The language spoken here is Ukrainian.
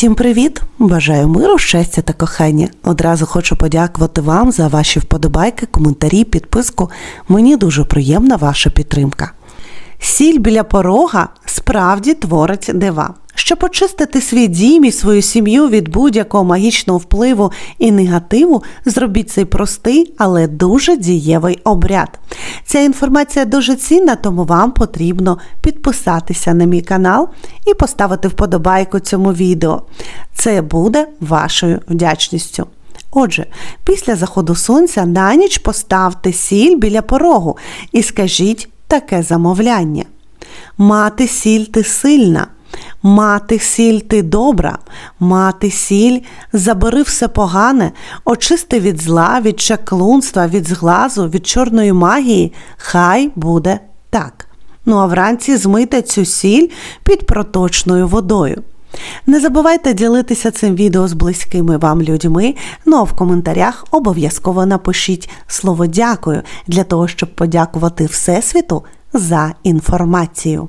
Всім привіт! Бажаю миру, щастя та кохання. Одразу хочу подякувати вам за ваші вподобайки, коментарі, підписку. Мені дуже приємна ваша підтримка. Сіль біля порога справді творить дива. Щоб очистити свій дім і свою сім'ю від будь-якого магічного впливу і негативу, зробіть цей простий, але дуже дієвий обряд. Ця інформація дуже цінна, тому вам потрібно підписатися на мій канал і поставити вподобайку цьому відео. Це буде вашою вдячністю. Отже, після заходу сонця на ніч поставте сіль біля порогу і скажіть таке замовляння. Мати сіль ти сильна, мати сіль ти добра, мати сіль, забери все погане, очисти від зла, від чаклунства, від зглазу, від чорної магії, хай буде так. Ну а вранці змийте цю сіль під проточною водою. Не забувайте ділитися цим відео з близькими вам людьми. Ну а в коментарях обов'язково напишіть слово дякую для того, щоб подякувати Всесвіту за інформацію.